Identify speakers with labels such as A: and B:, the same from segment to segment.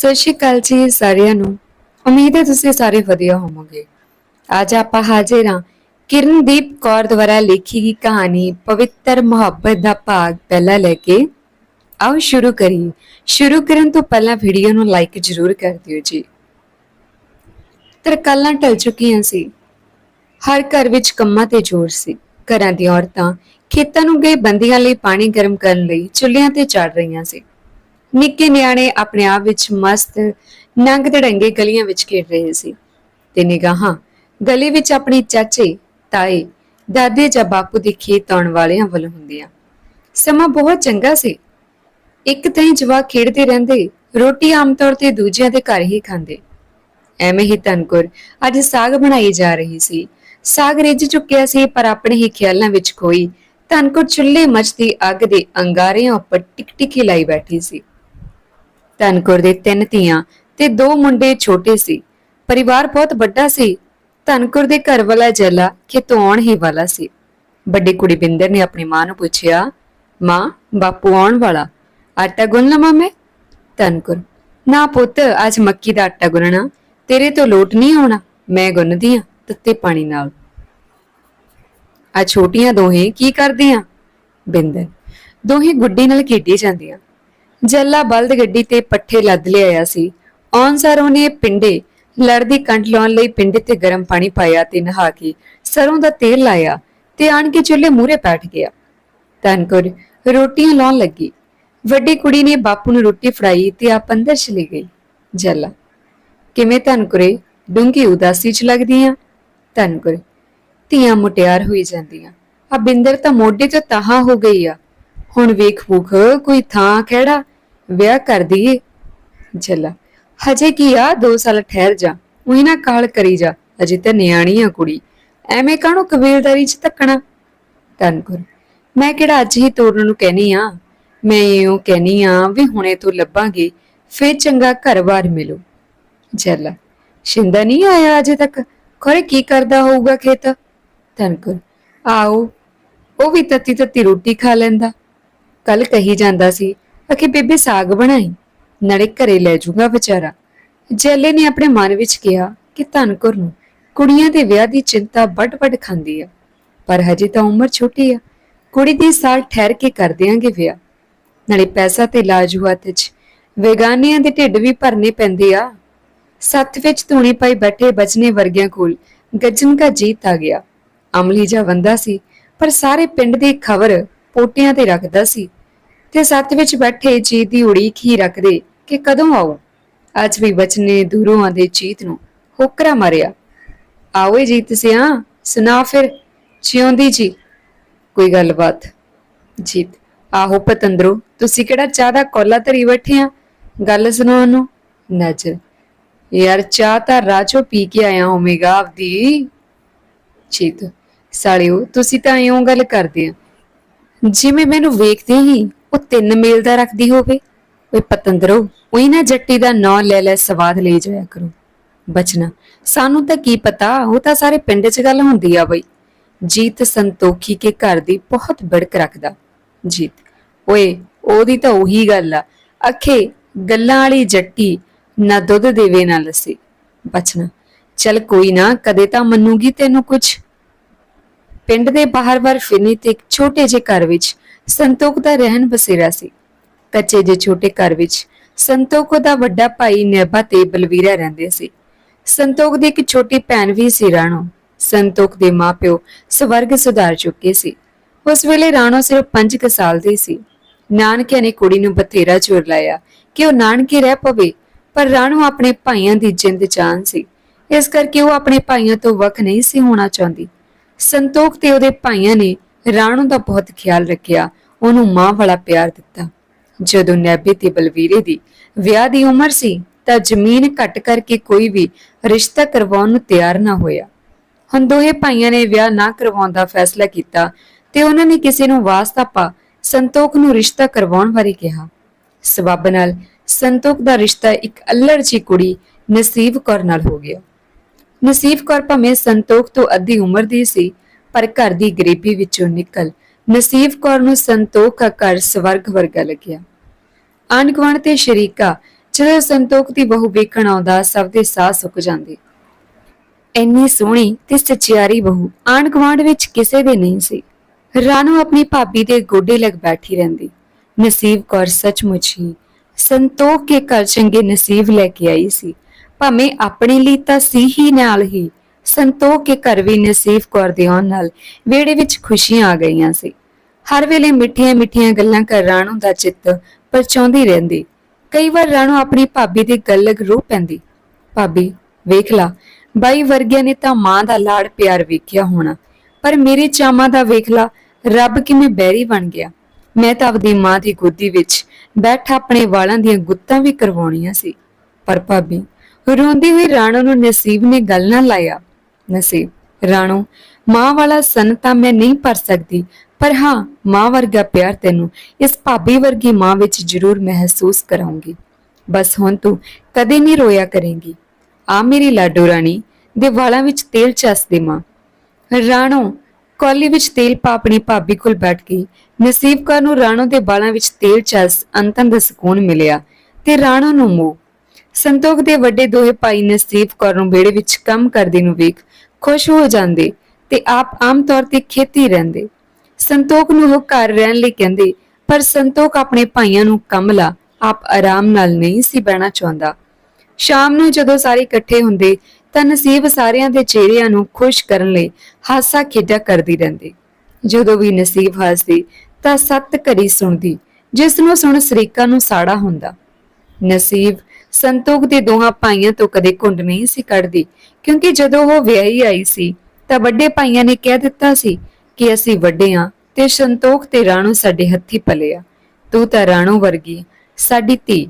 A: ਸਤਿ ਸ਼੍ਰੀ ਅਕਾਲ ਜੀ ਸਾਰਿਆਂ ਨੂੰ। ਉਮੀਦ ਹੈ ਤੁਸੀਂ ਸਾਰੇ ਵਧੀਆ ਹੋਵੋਗੇ। ਅੱਜ ਆਪਾਂ ਹਾਜ਼ਰ ਹਾਂ ਕਿਰਨਦੀਪ ਕੌਰ ਦੁਆਰਾ ਲਿਖੀ ਗਈ ਕਹਾਣੀ ਪਵਿੱਤਰ ਮੁਹੱਬਤ ਦਾ ਭਾਗ ਪਹਿਲਾ ਲੈ ਕੇ। ਆਓ ਸ਼ੁਰੂ ਕਰੀਏ। ਸ਼ੁਰੂ ਕਰਨ ਤੋਂ ਪਹਿਲਾਂ ਵੀਡੀਓ ਨੂੰ ਲਾਈਕ ਜ਼ਰੂਰ ਕਰ ਦਿਓ ਜੀ। ਤਰਕਾਲਾਂ ਟਲ ਚੁੱਕੀਆਂ ਸੀ। ਹਰ ਘਰ ਵਿੱਚ ਕੰਮਾਂ ਤੇ ਜ਼ੋਰ ਸੀ। ਘਰਾਂ ਦੀਆਂ ਔਰਤਾਂ ਖੇਤਾਂ ਨੂੰ ਗਏ ਬੰਦੀਆਂ ਲਈ ਪਾਣੀ ਗਰਮ ਕਰਨ ਲਈ ਚੁੱਲ੍ਹਿਆਂ ਤੇ ਚੜ ਰਹੀਆਂ ਸੀ। ਨਿੱਕੇ ਨਿਆਣੇ ਆਪਣੇ ਆਪ ਵਿੱਚ ਮਸਤ, ਨੰਗ ਧੜੰਗੇ ਗਲੀਆਂ ਵਿੱਚ ਖੇਡ ਰਹੇ ਸੀ। ਤੇ ਨਿਗਾਹਾਂ, ਗਲੀ ਵਿੱਚ ਆਪਣੀ ਚਾਚੇ, ਤਾਏ, ਦਾਦੇ ਜਾਂ ਬਾਪੂ ਦੇ ਖੇਤ ਆਉਣ ਵਾਲਿਆਂ ਵੱਲ ਹੁੰਦੀਆਂ। ਸਮਾਂ ਬਹੁਤ ਚੰਗਾ ਸੀ। ਇੱਕ ਤਾਂ ਹੀ ਜਵਾਕ ਖੇਡਦੇ ਰਹਿੰਦੇ, ਰੋਟੀ ਆਮ ਤੌਰ ਤੇ ਦੂਜਿਆਂ ਦੇ ਘਰ ਹੀ ਖਾਂਦੇ। ਐਵੇਂ ਹੀ ਤਨਕੁਰ ਅੱਜ ਸਾਗ ਬਣਾਈ ਜਾ ਰਹੀ ਸੀ। ਸਾਗ ਰਿੱਝ ਚੁੱਕਿਆ ਸੀ, ਪਰ ਆਪਣੇ ਹੀ ਖਿਆਲਾਂ ਵਿੱਚ ਕੋਈ ਤਨਕੁਰ ਚੁੱਲ੍ਹੇ ਮਚਦੀ ਅੱਗ ਦੇ ਅੰਗਾਰਿਆਂ ਉੱਪਰ ਟਿਕਟਿਕੀ ਲਾਈ ਬੈਠੀ ਸੀ। ਧਨਕੁਰ ਦੇ ਤਿੰਨ ਧੀਆਂ ਤੇ ਦੋ ਮੁੰਡੇ ਛੋਟੇ ਸੀ। ਪਰਿਵਾਰ ਬਹੁਤ ਵੱਡਾ ਸੀ। ਧਨਕੁਰ ਦੇ ਘਰ ਵਾਲਾ ਜੱਲਾ ਖੇਤੋਂ ਆਉਣ ਹੀ ਵਾਲਾ ਸੀ। ਵੱਡੀ ਕੁੜੀ ਬਿੰਦਰ ਨੇ ਆਪਣੀ ਮਾਂ ਨੂੰ ਪੁੱਛਿਆ, ਮਾਂ, ਬਾਪੂ ਆਉਣ ਵਾਲਾ, ਆਟਾ ਗੁੰਨ ਲਵਾਂ ਮੈਂ ਧਨਕੁਰ, ਨਾ ਪੁੱਤ, ਅੱਜ ਮੱਕੀ ਦਾ ਆਟਾ ਗੁੰਨਣਾ, ਤੇਰੇ ਤੋਂ ਲੋਟ ਨਹੀਂ ਆਉਣਾ, ਮੈਂ ਗੁੰਨਦੀ ਆ ਤੱਤੇ ਪਾਣੀ ਨਾਲ। ਆ ਛੋਟੀਆਂ ਦੋਹੇ ਕੀ ਕਰਦੀਆਂ? ਬਿੰਦਰ, ਦੋਹੇ ਗੁੱਡੀ ਨਾਲ ਖੇਡੀ ਜਾਂਦੀਆਂ। ਜੱਲਾ ਬਲਦ ਗੱਡੀ ਤੇ ਪੱਠੇ ਲੱਦ ਲਿਆਇਆ ਸੀ। ਔਨ ਸਾਰ ਉਹਨੇ ਪਿੰਡੇ ਲੜਦੀ ਕੰਟ ਲਾਉਣ ਲਈ ਪਿੰਡੇ ਤੇ ਗਰਮ ਪਾਣੀ ਪਾਇਆ ਤੇ ਨਹਾ ਕੇ ਸਰੋਂ ਦਾ ਤੇਲ ਲਾਇਆ ਤੇ ਆਣ ਕੇ ਚੁੱਲ੍ਹੇ ਮੂਹਰੇ ਬੈਠ ਗਿਆ। ਤਨਕੁਰ ਰੋਟੀਆਂ ਲਾਉਣ ਲੱਗੀ। ਵੱਡੀ ਕੁੜੀ ਨੇ ਬਾਪੂ ਨੂੰ ਰੋਟੀ ਫੜਾਈ ਤੇ ਆਪ ਅੰਦਰ ਚਲੀ ਗਈ। ਜੱਲਾ, ਕਿਵੇਂ ਤਨਕੁਰੇ ਡੂੰਗੀ ਉਦਾਸੀ ਚ ਲੱਗਦੀ ਆ ਤਨਕੁਰ ਧੀਆਂ ਮੁਟਿਆਰ ਹੋਈ ਜਾਂਦੀਆਂ। ਆ ਬਿੰਦਰ ਤਾਂ ਮੋਢੇ ਤੋਂ ਤਾਹਾਂ ਹੋ ਗਈ ਆ। ਹੁਣ ਵੇਖ ਭੁਖ, ਕੋਈ ਥਾਂ ਕਿਹੜਾ ਵਿਆਹ ਕਰ ਦਈਏ। ਜੱਲਾ ਹਜੇ ਕੀ ਆ 2 ਸਾਲ ਠਹਿਰ ਜਾ, ਉਹੀ ਨਾ ਕਾਲ ਕਰੀ ਜਾ, ਅਜੇ ਤਾਂ ਨਿਆਣੀ ਆ ਕੁੜੀ। ਐਵੇਂ ਕਾਹਨੂੰ ਕਬੀਲਦਾਰੀ ਚ ਧੱਕਣਾ? ਤਨਕੁਰ ਮੈਂ ਕਿਹੜਾ ਅੱਜ ਹੀ ਤੋਰਨ ਨੂੰ ਕਹਿਨੀ ਆ? ਮੈਂ ਇਹੋ ਕਹਿਨੀ ਆ ਵੀ ਹੁਣੇ ਤੋਂ ਲੱਭਾਂਗੇ, ਫੇਰ ਚੰਗਾ ਘਰ-ਬਾਰ ਮਿਲੂ। ਜੱਲਾ ਸ਼ਿੰਦਾ ਨਹੀਂ ਆਇਆ ਅਜੇ ਤੱਕ? ਖਰੇ ਕੀ ਕਰਦਾ ਹੋਊਗਾ ਖੇਤ? ਤਨਕੁਰ ਆਓ, ਉਹ ਵੀ ਤੱਤੀ ਤੱਤੀ ਰੋਟੀ ਖਾ ਲੈਂਦਾ। ਕੱਲ ਕਹੀ ਜਾਂਦਾ ਸੀ ਅਖੇ ਬੇਬੇ ਸਾਗ ਬਣਾਈ, ਨਾਲੇ ਘਰੇ ਲੈ ਜਾਊਗਾ ਵਿਚਾਰਾ। ਜੈਲੇ ਨੇ ਆਪਣੇ ਮਨ ਵਿੱਚ ਕਿਹਾ ਕਿ ਧਨਕੁਰ ਨੂੰ, ਕੁੜੀਆਂ ਦੇ ਵਿਆਹ ਦੀ ਚਿੰਤਾ ਵੱਡ-ਵੱਡ ਖਾਂਦੀ ਆ। ਪਰ ਹਜੇ ਤਾਂ ਉਮਰ ਛੋਟੀ ਆ, ਕੁੜੀ ਦੀ ਸਾਲ ਠਹਿਰ ਕੇ ਕਰ ਦਿਆਂਗੇ ਵਿਆਹ। ਨਾਲੇ ਪੈਸਾ ਤੇ ਲਾਜੂ ਹੱਥ ਵੇਗਾਨੀਆਂ ਦੇ ਢਿੱਡ ਵੀ ਭਰਨੇ ਪੈਂਦੇ ਆ। ਸੱਥ ਵਿੱਚ ਧੂਣੀ ਪਾਈ ਬੈਠੇ ਬਜਨੇ ਵਰਗਿਆਂ ਕੋਲ ਗੱਜਣ ਦਾ ਜੀਤ ਆ ਗਿਆ। ਅਮਲੀ ਜਾ ਬੰਦਾ ਸੀ, ਪਰ ਸਾਰੇ ਪਿੰਡ ਦੀ ਖਬਰ ਪੋਟਿਆਂ ਤੇ ਰੱਖਦਾ ਸੀ। ਤੇ ਸੱਤ ਵਿੱਚ ਬੈਠੇ ਜੀਤ ਦੀ ਉਡੀਕ ਹੀ ਰੱਖਦੇ ਕਿ ਕਦੋਂ ਆਉ ਅੱਜ ਵੀ ਬਚਨੇ ਦੂਰੋਂ ਆਂਦੇ ਜੀਤ ਨੂੰ ਹੋਕਰਾ ਮਾਰਿਆ। ਆਓਏ ਜੀਤ ਸਿਆ ਸੁਣਾ ਫਿਰ, ਜਿਉਂਦੀ ਜੀ। ਕੋਈ ਗੱਲਬਾਤ? ਜੀਤ, ਆਹੋ ਪਤੰਦਰੋ, ਤੁਸੀਂ ਕਿਹੜਾ ਚਾਹ ਦਾ ਕੋਲਾ ਧਰੀ ਬੈਠੇ ਆ? ਗੱਲ ਸੁਣਾਉਣ ਨੂੰ ਨਜ਼ਰ। ਯਾਰ ਚਾਹ ਤਾਂ ਰਾਜੋ ਪੀ ਕੇ ਆਇਆ ਹੋਵੇਗਾ ਆਪਦੀ। ਜੀਤ, ਸਾਲਿਓ, ਤੁਸੀਂ ਤਾਂ ਇਉਂ ਗੱਲ ਕਰਦੇ ਆ। ਜਿਵੇਂ ਮੈਨੂੰ ਵੇਖਦੇ ਹੀ ਉਹ ਤਿੰਨ ਮੇਲ ਦਾ ਰੱਖਦੀ ਹੋਵੇ ਓਏ ਪਤੰਦਰੋ, ਉਹੀ ਨਾ ਜੱਟੀ ਦਾ ਨਾਂ ਲੈ ਲੈ ਸਵਾਦ ਲਈ ਜਾਇਆ ਕਰੋ। ਬਚਨਾ, ਸਾਨੂੰ ਤਾਂ ਕੀ ਪਤਾ, ਉਹ ਤਾਂ ਸਾਰੇ ਪਿੰਡ 'ਚ ਗੱਲ ਹੁੰਦੀ ਆ ਬਈ। ਜੀਤ ਸੰਤੋਖੀ ਕੇ ਘਰ ਦੀ ਬਹੁਤ ਬੜਕ ਰੱਖਦਾ। ਜੀਤ, ਓਏ, ਉਹਦੀ ਤਾਂ ਉਹੀ ਗੱਲ ਆ। ਅਖੇ, ਗੱਲਾਂ ਵਾਲੀ ਜੱਟੀ ਨਾ ਦੁੱਧ ਦੇਵੇ ਨਾ ਲੱਸੀ। ਬਚਨਾ, ਚਲ ਕੋਈ ਨਾ, ਕਦੇ ਤਾਂ ਮੰਨੂਗੀ ਤੈਨੂੰ ਕੁਝ ਪਿੰਡ ਦੇ ਬਾਹਰ-ਬਾਹਰ ਫਿਰਨੀ ਤੇ ਇੱਕ ਛੋਟੇ ਜਿਹੇ ਘਰ ਵਿੱਚ ਸੰਤੋਖ ਦਾ ਰਹਿਣ ਬਸੇਰਾ ਸੀ। ਕੱਚੇ ਜਿਹੇ ਛੋਟੇ ਘਰ ਵਿੱਚ ਸੰਤੋਖ ਦਾ ਵੱਡਾ ਭਾਈ ਨੇਬਾ ਤੇ ਬਲਵੀਰਾ ਰਹਿੰਦੇ ਸੀ। ਸੰਤੋਖ ਦੀ ਇੱਕ ਛੋਟੀ ਭੈਣ ਵੀ ਸੀ ਰਾਣੋ। ਸੰਤੋਖ ਦੇ ਮਾਪਿਓ ਸਵਰਗ ਸੁਧਾਰ ਚੁੱਕੇ ਸੀ। ਉਸ ਵੇਲੇ ਰਾਣੋ ਸਿਰਫ 5 ਸਾਲ ਦੀ ਸੀ। ਨਾਨਕਿਆਂ ਨੇ ਕੁੜੀ ਨੂੰ ਬਥੇਰਾ ਚੋਰ ਲਾਇਆ ਕਿ ਉਹ ਨਾਨਕੇ ਰਹਿ ਪਵੇ, ਪਰ ਰਾਣੋ ਆਪਣੇ ਭਾਈਆਂ ਦੀ ਜਿੰਦ ਜਾਨ ਸੀ। ਇਸ ਕਰਕੇ ਉਹ ਆਪਣੇ ਭਾਈਆਂ ਤੋਂ ਵੱਖ ਨਹੀਂ ਸੀ ਹੋਣਾ ਚਾਹੁੰਦੀ। ਸੰਤੋਖ ਤੇ ਉਹਦੇ ਭਾਈਆਂ ਨੇ ਰਾਣੋ ਦਾ ਬਹੁਤ ਖਿਆਲ ਰੱਖਿਆ ਉਹਨੂੰ ਮਾਂ ਵਾਲਾ ਪਿਆਰ ਦਿੱਤਾ। ਜਦੋਂ ਨੈਬੀ ਤੇ ਬਲਵੀਰੇ ਦੀ ਵਿਆਹ ਦੀ ਉਮਰ ਸੀ, ਤਾਂ ਜ਼ਮੀਨ ਘੱਟ ਕਰਕੇ ਕੋਈ ਵੀ ਰਿਸ਼ਤਾ ਕਰਵਾਉਣ ਨੂੰ ਤਿਆਰ ਨਾ ਹੋਇਆ। ਹੁਣ ਦੋਹੇ ਭਾਈਆਂ ਨੇ ਵਿਆਹ ਨਾ ਕਰਵਾਉਣ ਦਾ ਫੈਸਲਾ ਕੀਤਾ ਤੇ ਉਹਨਾਂ ਨੇ ਕਿਸੇ ਨੂੰ ਵਾਸਤਾ ਪਾ ਸੰਤੋਖ ਨੂੰ ਰਿਸ਼ਤਾ ਕਰਵਾਉਣ ਬਾਰੇ ਕਿਹਾ। ਸਬੱਬ ਨਾਲ ਸੰਤੋਖ ਦਾ ਰਿਸ਼ਤਾ ਇੱਕ ਅਲੜ ਜੀ ਕੁੜੀ ਨਸੀਬ ਕੌਰ ਨਾਲ ਹੋ ਗਿਆ। ਨਸੀਬ ਕੌਰ ਭਾਵੇਂ ਸੰਤੋਖ ਤੋਂ ਅੱਧੀ ਉਮਰ ਦੀ ਸੀ, ਪਰ ਘਰ ਦੀ ਗਰੀਬੀ ਵਿੱਚੋਂ ਨਿਕਲ ਨਸੀਬ ਕੌਰ ਨੂੰ ਸੰਤੋਖ ਦਾ ਘਰ ਸਵਰਗ ਵਰਗਾ ਲੱਗਿਆ। ਆਂਢ ਗੁਆਂਢ ਤੇ ਸ਼ਰੀਕਾ ਜਦੋਂ ਸੰਤੋਖ ਦੀ ਬਹੂ ਵੇਖਣ ਆਉਂਦਾ ਸਭ ਦੇ ਸਾਹ ਸੁੱਕ ਜਾਂਦੇ। ਇੰਨੀ ਸੋਹਣੀ ਤੇ ਸਚਿਆਰੀ ਬਹੂ ਆਂਢ ਗੁਆਂਢ ਵਿੱਚ ਕਿਸੇ ਦੇ ਨਹੀਂ ਸੀ। ਰਾਣੋ ਆਪਣੀ ਭਾਬੀ ਦੇ ਗੋਡੇ ਲੱਗ ਬੈਠੀ ਰਹਿੰਦੀ। ਨਸੀਬ ਕੌਰ ਸੱਚਮੁੱਚ ਹੀ ਸੰਤੋਖ ਕੇ ਘਰ ਚੰਗੇ ਨਸੀਬ ਲੈ ਕੇ ਆਈ ਸੀ। ਭਾਵੇਂ ਆਪਣੇ ਲਈ ਤਾਂ ਸੀ ਹੀ ਨਾਲ ਹੀ ਸੰਤੋਖ ਕੇ ਘਰ ਵੀ ਨਸੀਬ ਕੌਰ ਦੇ ਆਉਣ ਨਾਲ ਵਿਹੜੇ ਵਿੱਚ ਖੁਸ਼ੀਆਂ ਆ ਗਈਆਂ ਸੀ। ਹਰ ਵੇਲੇ ਮਿੱਠੀਆਂ ਮਿੱਠੀਆਂ ਗੱਲਾਂ ਕਰ ਰਾਣੂ ਦਾ ਚਿੱਤ ਪਰਚਾਉਂਦੀ ਰਹਿੰਦੀ। ਕਈ ਵਾਰ ਰਾਣੂ ਆਪਣੀ ਭਾਬੀ ਦੀ ਗੱਲ ਰੋ ਪੈਂਦੀ। ਭਾਬੀ, ਵੇਖ ਲਾ, ਬਾਈ ਵਰਗਿਆਂ ਨੇ ਤਾਂ ਮਾਂ ਦਾ ਲਾੜ ਪਿਆਰ ਵੇਖਿਆ ਹੋਣਾ। ਪਰ ਮੇਰੇ ਚਾਮਾ ਦਾ ਵੇਖ ਲਾ, ਰੱਬ ਕਿਵੇਂ ਬੈਰੀ ਬਣ ਗਿਆ। ਮੈਂ ਤਾਂ ਆਪਦੀ ਮਾਂ ਦੀ ਗੋਦੀ ਵਿੱਚ ਬੈਠ ਆਪਣੇ ਵਾਲਾਂ ਦੀਆਂ ਗੁੱਤਾਂ ਵੀ ਕਰਵਾਉਣੀਆਂ ਸੀ। ਪਰ ਭਾਬੀ, ਰੋਂਦੀ ਹੋਈ ਰਾਣੋ ਨੂੰ ਨਸੀਬ ਨੇ ਗੱਲ ਨਾ ਲਾਇਆ। ਨਸੀਬ, ਰਾਣੋ, ਮਾਂ ਵਾਲਾ ਸਨ ਤਾਂ ਮੈਂ ਨਹੀਂ ਭਰ ਸਕਦੀ ਪਰ ਹਾਂ, ਮਾਂ ਵਰਗਾ ਪਿਆਰ ਤੈਨੂੰ ਇਸ ਭਾਬੀ ਵਰਗੀ ਮਾਂ ਵਿੱਚ ਜ਼ਰੂਰ ਮਹਿਸੂਸ ਕਰਾਉਂਗੀ। ਬਸ ਹੁਣ ਤੂੰ ਕਦੇ ਨਹੀਂ ਰੋਇਆ ਕਰੇਂਗੀ। ਆ ਮੇਰੀ ਲਾਡੋ ਰਾਣੀ, ਦੇ ਵਾਲਾਂ ਵਿੱਚ ਤੇਲ ਚਸ ਦੇ ਮਾਂ। ਰਾਣੋ, ਕੌਲੀ ਵਿੱਚ ਤੇਲ ਪਾ ਆਪਣੀ ਭਾਬੀ ਕੋਲ ਬੈਠ ਗਈ। ਨਸੀਬ ਕੌਰ ਨੂੰ ਰਾਣੋ ਦੇ ਵਾਲਾਂ ਵਿੱਚ ਤੇਲ ਚਸ ਅੰਤਨ ਦਾ ਸਕੂਨ ਮਿਲਿਆ ਤੇ ਰਾਣੋ ਨੂੰ ਮੋਹ। ਸੰਤੋਖ ਦੇ ਵੱਡੇ ਦੋਹੇ ਭਾਈ ਨਸੀਬ ਕੌਰ ਨੂੰ ਵਿਹੜੇ ਵਿੱਚ ਕੰਮ ਕਰਦੇ ਨੂੰ ਵੇਖ ਖੁਸ਼ ਹੋ ਜਾਂਦੇ ਤੇ ਆਪ ਆਮ ਤੌਰ ਤੇ ਖੇਤੀ ਰਹਿੰਦੇ। ਸੰਤੋਖ ਨੂੰ ਉਹ ਘਰ ਰਹਿਣ ਲਈ ਕਹਿੰਦੇ, ਪਰ ਸੰਤੋਖ ਆਪਣੇ ਭਾਈਆਂ ਨੂੰ ਕੰਮ ਆਪ ਆਰਾਮ ਨਾਲ ਨਹੀਂ ਸੀ ਬਹਿਣਾ ਚਾਹੁੰਦਾ। ਸ਼ਾਮ ਨੂੰ ਜਦੋਂ ਸਾਰੇ ਇਕੱਠੇ ਹੁੰਦੇ, ਤਾਂ ਨਸੀਬ ਸਾਰਿਆਂ ਦੇ ਚਿਹਰਿਆਂ ਨੂੰ ਖੁਸ਼ ਕਰਨ ਲਈ ਹਾਸਾ ਖੇਡਾ ਕਰਦੀ ਰਹਿੰਦੀ। ਜਦੋਂ ਵੀ ਨਸੀਬ ਹੱਸਦੀ, ਤਾਂ ਸੱਤ ਘੜੀ ਸੁਣਦੀ, ਜਿਸ ਨੂੰ ਸੁਣ ਸਰੀਕਾ ਨੂੰ ਸਾੜਾ ਹੁੰਦਾ। ਨਸੀਬ, ਸੰਤੋਖ ਦੇ ਦੋਹਾਂ ਭਾਈਆਂ ਤੋਂ ਕਦੇ ਘੁੰਡ ਨਹੀਂ ਸੀ ਕੱਢਦੀ, ਕਿਉਂਕਿ ਜਦੋਂ ਉਹ ਵਿਆਹੀ ਆਈ ਸੀ, ਤਾਂ ਵੱਡੇ ਭਾਈਆਂ ਨੇ ਕਹਿ ਦਿੱਤਾ ਸੀ ਕਿ ਅਸੀਂ ਵੱਡੇ ਹਾਂ ਤੇ ਸੰਤੋਖ ਤੇ ਰਾਣੋ ਸਾਡੇ ਹੱਥੀ ਪਲੇ ਆ। ਤੂੰ ਤਾਂ ਰਾਣੋ ਵਰਗੀ ਸਾਡੀ ਧੀ।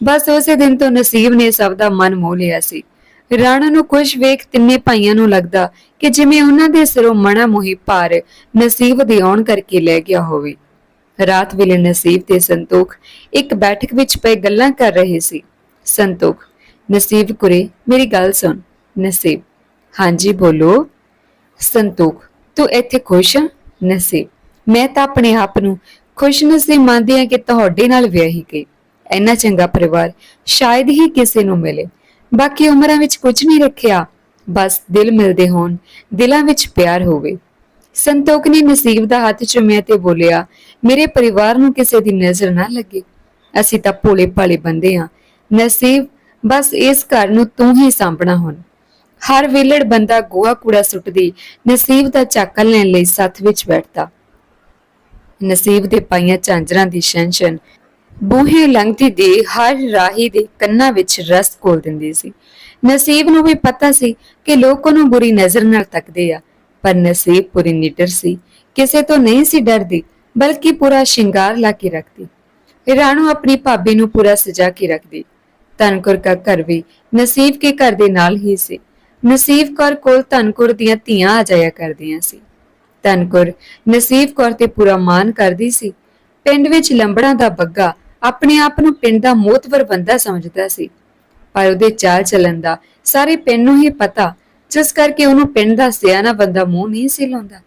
A: ਬਸ ਉਸੇ ਦਿਨ ਤੋਂ ਨਸੀਬ ਨੇ ਸਭ ਦਾ ਮਨ ਮੋਹ ਲਿਆ ਸੀ। ਰਾਣਾ ਨੂੰ ਖੁਸ਼ ਵੇਖ ਤਿੰਨੇ ਭਾਈਆਂ ਨੂੰ ਲੱਗਦਾ ਕਿ ਜਿਵੇਂ ਉਹਨਾਂ ਦੇ ਸਿਰੋਂ ਮਣਾ ਮੋਹੀ ਭਾਰ ਨਸੀਬ ਦੇ ਆਉਣ ਕਰਕੇ ਲੈ ਗਿਆ ਹੋਵੇ। ਰਾਤ ਵੇਲੇ ਨਸੀਬ ਤੇ ਸੰਤੋਖ ਇੱਕ ਬੈਠਕ ਵਿੱਚ ਪਏ ਗੱਲਾਂ ਕਰ ਰਹੇ ਸੀ। ਸੰਤੋਖ, ਨਸੀਬ ਕੁਰੇ, ਮੇਰੀ ਗੱਲ ਸੁਣ। ਨਸੀਬ, ਹਾਂਜੀ, ਬੋਲੋ। ਸੰਤੋਖ ਤੂੰ ਇੱਥੇ ਖੁਸ਼ ਹੈ ਨਸੀਬ। ਮੈਂ ਤਾਂ ਆਪਣੇ ਆਪ ਨੂੰ ਖੁਸ਼ ਨਸੀਬ ਮੰਨਦੀ ਹਾਂ ਕਿ ਤੁਹਾਡੇ ਨਾਲ ਵਿਆਹੀ ਗਈ। ਇੰਨਾ ਚੰਗਾ ਪਰਿਵਾਰ ਸ਼ਾਇਦ ਹੀ ਕਿਸੇ ਨੂੰ ਮਿਲੇ। ਬਾਕੀ ਉਮਰਾਂ ਵਿੱਚ ਕੁਝ ਨਹੀਂ ਰੱਖਿਆ। ਬਸ ਦਿਲ ਮਿਲਦੇ ਹੋਣ, ਦਿਲਾਂ ਵਿੱਚ ਪਿਆਰ ਹੋਵੇ। ਸੰਤੋਖ ਨੇ ਨਸੀਬ ਦਾ ਹੱਥ ਚੁੰਮਿਆ ਤੇ ਬੋਲਿਆ, ਮੇਰੇ ਪਰਿਵਾਰ ਨੂੰ ਕਿਸੇ ਦੀ ਨਜ਼ਰ ਨਾ ਲੱਗੇ। ਅਸੀਂ ਤਾਂ ਭੋਲੇ ਭਾਲੇ ਬੰਦੇ ਆ ਨਸੀਬ, ਬਸ ਇਸ ਘਰ ਨੂੰ ਤੂੰ ਹੀ ਸਾਂਭਣਾ ਹੁਣ। ਹਰ ਵੇਲੜ ਬੰਦਾ ਗੋਆ ਕੂੜਾ ਸੁੱਟਦੀ, ਨਸੀਬ ਦਾ ਚਾਕਲ ਲੈਣ ਲਈ ਸੱਥ ਵਿੱਚ ਬੈਠਦਾ। ਨਸੀਬ ਦੇ ਪਾਈਆਂ ਝਾਂਜਰਾਂ ਦੀ ਸ਼ੈਨਸ਼ਨ, ਬੂਹੇ ਲੰਘਦੀ ਦੇ ਹਰ ਰਾਹੀ ਦੇ ਕੰਨਾਂ ਵਿੱਚ ਰਸ ਘੋਲ ਦਿੰਦੀ ਸੀ। ਨਸੀਬ ਨੂੰ ਵੀ ਪਤਾ ਸੀ ਕਿ ਲੋਕ ਉਹਨੂੰ ਬੁਰੀ ਨਜ਼ਰ ਨਾਲ ਤੱਕਦੇ ਆ, ਪਰ ਨਸੀਬ ਪੂਰੀ ਨਿਡਰ ਸੀ। ਕਿਸੇ ਤੋਂ ਨਹੀਂ ਸੀ ਡਰਦੀ, ਬਲਕਿ ਪੂਰਾ ਸ਼ਿੰਗਾਰ ਲਾ ਕੇ ਰੱਖਦੀ। ਰਾਣੋ ਆਪਣੀ ਭਾਬੀ ਨੂੰ ਪੂਰਾ ਸਜਾ ਕੇ ਰੱਖਦੀ। ਧਨਕੁਰ ਦਾ ਘਰ ਵੀ ਨਸੀਬ ਕੇ ਘਰ ਦੇ ਨਾਲ ਹੀ ਸੀ। ਨਸੀਬ ਕੌਰ ਕੋਲ ਧਨਕੁਰ ਦੀਆਂ ਧੀਆਂ ਆ ਜਾਇਆ ਕਰਦੀਆਂ ਸੀ। ਧਨਕੁਰ ਨਸੀਬ ਕੌਰ ਤੇ ਪੂਰਾ ਮਾਨ ਕਰਦੀ ਸੀ। ਪਿੰਡ ਵਿੱਚ ਲੰਬੜਾਂ ਦਾ ਬੱਗਾ ਆਪਣੇ ਆਪ ਨੂੰ ਪਿੰਡ ਦਾ ਮੋਤਵਰ ਬੰਦਾ ਸਮਝਦਾ ਸੀ। ਪਰ ਉਹਦੇ ਚਾਲ ਚੱਲਣ ਦਾ ਸਾਰੇ ਪਿੰਡ ਨੂੰ ਹੀ ਪਤਾ, ਜਿਸ ਕਰਕੇ ਉਹਨੂੰ ਪਿੰਡ ਦਾ ਸਿਆਣਾ ਬੰਦਾ ਮੂੰਹ ਨਹੀਂ ਸੀ ਲਾਉਂਦਾ।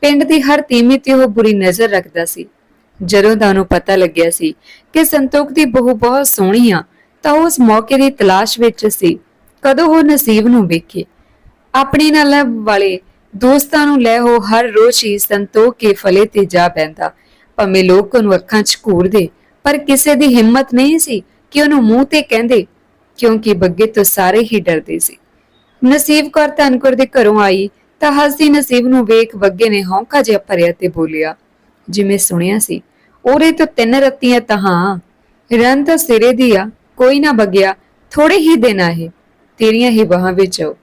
A: ਪਿੰਡ ਦੀ ਹਰ ਤੀਮੀ ਤੇ ਉਹ ਬੁਰੀ ਨਜ਼ਰ ਰੱਖਦਾ ਸੀ। ਜਦੋਂ ਦਾ ਉਹਨੂੰ ਪਤਾ ਲੱਗਿਆ ਸੀ ਕਿ ਸੰਤੋਖ ਦੀ ਬਹੂ ਬਹੁਤ ਸੋਹਣੀ ਆ, ਤਾਂ ਉਹ ਉਸ ਮੌਕੇ ਦੀ ਤਲਾਸ਼ ਵਿੱਚ ਸੀ। ਕਦੋਂ ਉਹ ਨਸੀਬ ਨੂੰ ਵੇਖੇ? ਆਪਣੇ ਨਾਲ ਵਾਲੇ ਦੋਸਤਾਂ ਨੂੰ ਲੈ ਉਹ ਹਰ ਰੋਜ਼ ਹੀ ਸੰਤੋਖ ਕੇ ਫਲੇ ਤੇ ਜਾ ਪੈਂਦਾ। ਭਾਵੇਂ ਲੋਕ ਉਹਨੂੰ ਅੱਖਾਂ 'ਚ ਘੂਰਦੇ, ਪਰ ਕਿਸੇ ਦੀ ਹਿੰਮਤ ਨਹੀਂ ਸੀ ਕਿ ਉਹਨੂੰ ਮੂੰਹ ਤੇ ਕਹਿੰਦੇ, ਕਿਉਂਕਿ ਬੱਗੇ ਤੋਂ ਸਾਰੇ ਹੀ ਡਰਦੇ ਸੀ। ਨਸੀਬ ਕੌਰ ਧਨਕੁਰ ਦੇ ਘਰੋਂ ਆਈ ਤਾਂ ਹੱਸਦੀ ਨਸੀਬ ਨੂੰ ਵੇਖ ਬੱਗੇ ਨੇ ਹੌਂਕਾ ਜਿਹਾ ਭਰਿਆ ਤੇ ਬੋਲਿਆ, ਜਿਵੇਂ ਸੁਣਿਆ ਸੀ ਉਹਰੇ ਤੋਂ ਤਿੰਨ ਰੱਤੀਆਂ ਤਾਂ ਹਾਂ ਰਨ ਤਾਂ ਸਿਰੇ ਦੀ ਆ, ਕੋਈ ਨਾ ਬੱਗਿਆ ਥੋੜੇ ਹੀ ਦਿਨ ਆਏ। ਤੇਰੀਆਂ ਹੀ ਬਾਹਾਂ ਵਿੱਚ ਆਓ।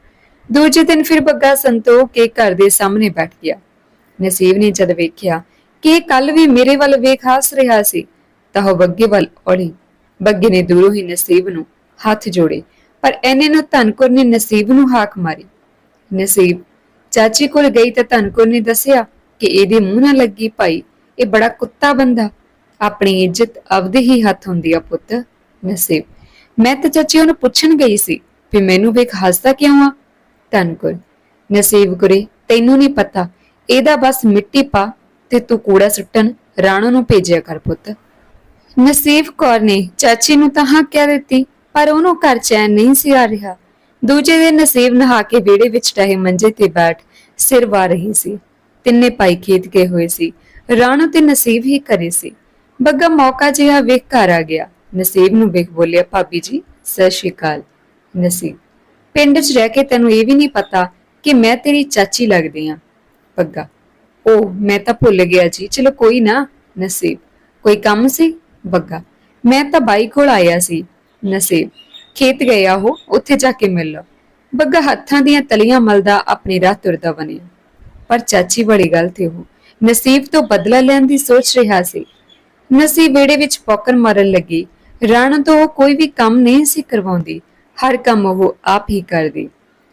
A: ਦੂਜੇ ਦਿਨ ਫਿਰ ਬੱਗਾ ਸੰਤੋਖ ਕੇ ਘਰ ਦੇ ਸਾਹਮਣੇ ਬੈਠ ਗਿਆ। ਨਸੀਬ ਨੇ ਜਦ ਵੇਖਿਆ ਕਿ ਕੱਲ ਵੀ ਮੇਰੇ ਵੱਲ ਵੇਖ ਹੱਸ ਰਿਹਾ ਸੀ, ਤਾਂ ਉਹ ਬੱਗੇ ਵੱਲ ਔੜੀ। ਬੱਗੇ ਨੇ ਦੂਰੋਂ ਹੀ ਨਸੀਬ ਨੂੰ ਹੱਥ ਜੋੜੇ, ਪਰ ਐਨੇ ਨੂੰ ਧਨਕੁਰ ਨੇ ਨਸੀਬ ਨੂੰ ਹਾਕ ਮਾਰੀ। ਨਸੀਬ ਚਾਚੀ ਕੋਲ ਗਈ ਤਾਂ ਧਨਕੁਰ ਨੇ ਦੱਸਿਆ ਕਿ ਇਹਦੇ ਮੂੰਹ ਨਾਲ ਲੱਗੀ ਭਾਈ, ਇਹ ਬੜਾ ਕੁੱਤਾ ਬੰਦਾ। ਆਪਣੀ ਇੱਜ਼ਤ ਆਪਦੇ ਹੀ ਹੱਥ ਹੁੰਦੀ ਆ ਪੁੱਤ, ਨਸੀਬ। ਮੈਂ ਤਾਂ ਚਾਚੀ ਉਹਨੂੰ ਪੁੱਛਣ ਗਈ ਸੀ ਵੀ ਮੈਨੂੰ ਵੇਖ ਹੱਸਦਾ ਕਿਉਂ ਆ? ਧਨਕੁਰ ਨਸੀਬ ਕੁਰੇ ਤੈਨੂੰ ਨਹੀਂ ਪਤਾ। ਇਹਦਾ ਬਸ ਮਿੱਟੀ ਪਾ ਤੇ ਤੂੰ ਕੂੜਾ ਸੁੱਟਣ ਰਾਣੋ ਨੂੰ ਭੇਜਿਆ ਕਰ ਪੁੱਤ। ਨਸੀਬ ਕੌਰ ਨੇ ਚਾਚੀ ਨੂੰ ਤਾਂ ਹਾਂ ਕਹਿ ਦਿੱਤੀ, ਪਰ ਉਹਨੂੰ ਘਰ ਚੈਨ ਨਹੀਂ ਸੀ ਆ ਰਿਹਾ। ਦੂਜੇ ਦਿਨ ਨਸੀਬ ਨਹਾ ਕੇ ਵਿਹੜੇ ਵਿੱਚ ਟਹੇ ਮੰਜੇ ਤੇ ਬੈਠ ਸਿਰ ਵਾ ਰਹੀ ਸੀ। ਤਿੰਨੇ ਭਾਈ ਖੇਤ ਗਏ ਹੋਏ ਸੀ। ਰਾਣੋ ਤੇ ਨਸੀਬ ਹੀ ਘਰੇ ਸੀ। ਬੱਗਾ ਮੌਕਾ ਜਿਹਾ ਵੇਖ ਘਰ ਆ ਗਿਆ। ਨਸੀਬ ਨੂੰ ਵੇਖ ਬੋਲਿਆ, ਭਾਬੀ ਜੀ, ਸਤਿ ਸ਼੍ਰੀ ਅਕਾਲ। ਨਸੀਬ ਪਿੰਡ 'ਚ ਰਹਿ ਕੇ ਤੈਨੂੰ ਇਹ ਵੀ ਨਹੀਂ ਪਤਾ ਕਿ ਮੈਂ ਤੇਰੀ ਚਾਚੀ ਲੱਗਦੀ ਆ। ਬੱਗਾ ਉਹ ਮੈਂ ਤਾਂ ਭੁੱਲ ਗਿਆ ਜੀ। ਚਲੋ ਕੋਈ ਨਾ, ਨਸੀਬ। ਕੋਈ ਕੰਮ ਸੀ? ਬੱਗਾ ਮੈਂ ਤਾਂ ਬਾਈ ਕੋਲ ਆਇਆ ਸੀ। ਨਸੀਬ। ਖੇਤ ਗਿਆ ਉਹ, ਉੱਥੇ ਜਾ ਕੇ ਮਿਲ ਲਓ। ਬੱਗਾ ਹੱਥਾਂ ਦੀਆਂ ਤਲੀਆਂ ਮਲਦਾ ਆਪਣੀ ਰਾਹ ਤੁਰਦਾ ਬਣਿਆ ਪਰ ਚਾਚੀ ਬੜੀ ਗਲਤ ਉਹ। ਨਸੀਬ ਤੋਂ ਬਦਲਾ ਲੈਣ ਦੀ ਸੋਚ ਰਿਹਾ ਸੀ। ਨਸੀਬ ਵਿਹੜੇ ਵਿੱਚ ਪੌਕਰ ਮਾਰਨ ਲੱਗੀ। ਰਾਣਾ ਤੋਂ ਉਹ ਕੋਈ ਵੀ ਕੰਮ ਨਹੀਂ ਸੀ ਕਰਵਾਉਂਦੀ। ਹਰ ਕੰਮ ਉਹ ਆਪ ਹੀ ਕਰਦੀ।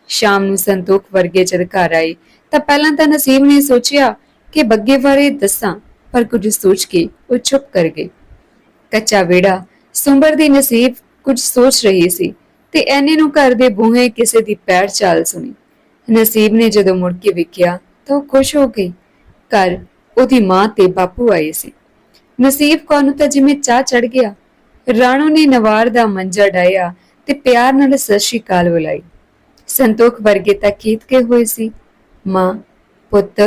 A: ਸ਼ਾਮ ਨੂੰ ਸੰਤੋਖ ਵਰਗੇ ਜਦ ਘਰ ਆਈ, ਤਾਂ ਪਹਿਲਾਂ ਤਾਂ ਨਸੀਬ ਨੇ ਸੋਚਿਆ ਕਿ ਬੱਗੇ ਬਾਰੇ ਦੱਸਾਂ, ਪਰ ਕੁਝ ਸੋਚ ਕੇ ਉਹ ਚੁੱਪ ਕਰ ਗਈ ਕੱਚਾ ਵਿਹੜਾ, ਸੁੰਬਰ ਦੀ ਨਸੀਬ ਕੁਝ ਸੋਚ ਰਹੀ ਸੀ ਤੇ ਐਨੇ ਨੂੰ ਘਰ ਦੇ ਬੂਹੇ ਕਿਸੇ ਦੀ ਪੈਰ ਚਾਲ ਸੁਣੀ। ਨਸੀਬ ਨੇ ਜਦੋਂ ਮੁੜ ਕੇ ਵੇਖਿਆ, ਤਾਂ ਉਹ ਖੁਸ਼ ਹੋ ਗਈ। ਘਰ ਉਹਦੀ ਮਾਂ ਤੇ ਬਾਪੂ ਆਏ ਸੀ। ਨਸੀਬ ਕੌਰ ਨੂੰ ਤਾਂ ਜਿਵੇਂ ਚਾਹ ਚੜ ਗਿਆ। ਰਾਣੋ ਨੇ ਨਵਾਰ ਦਾ ਮੰਜਾ ਡਾਇਆ ਤੇ ਪਿਆਰ ਨਾਲ ਸਤਿ ਸ਼੍ਰੀ ਅਕਾਲ ਬੁਲਾਈ। ਸੰਤੋਖ ਵਰਗੇ ਤਾਂ ਖੇਤ ਕੇ ਹੋਏ ਸੀ। ਮਾਂ ਪੁੱਤ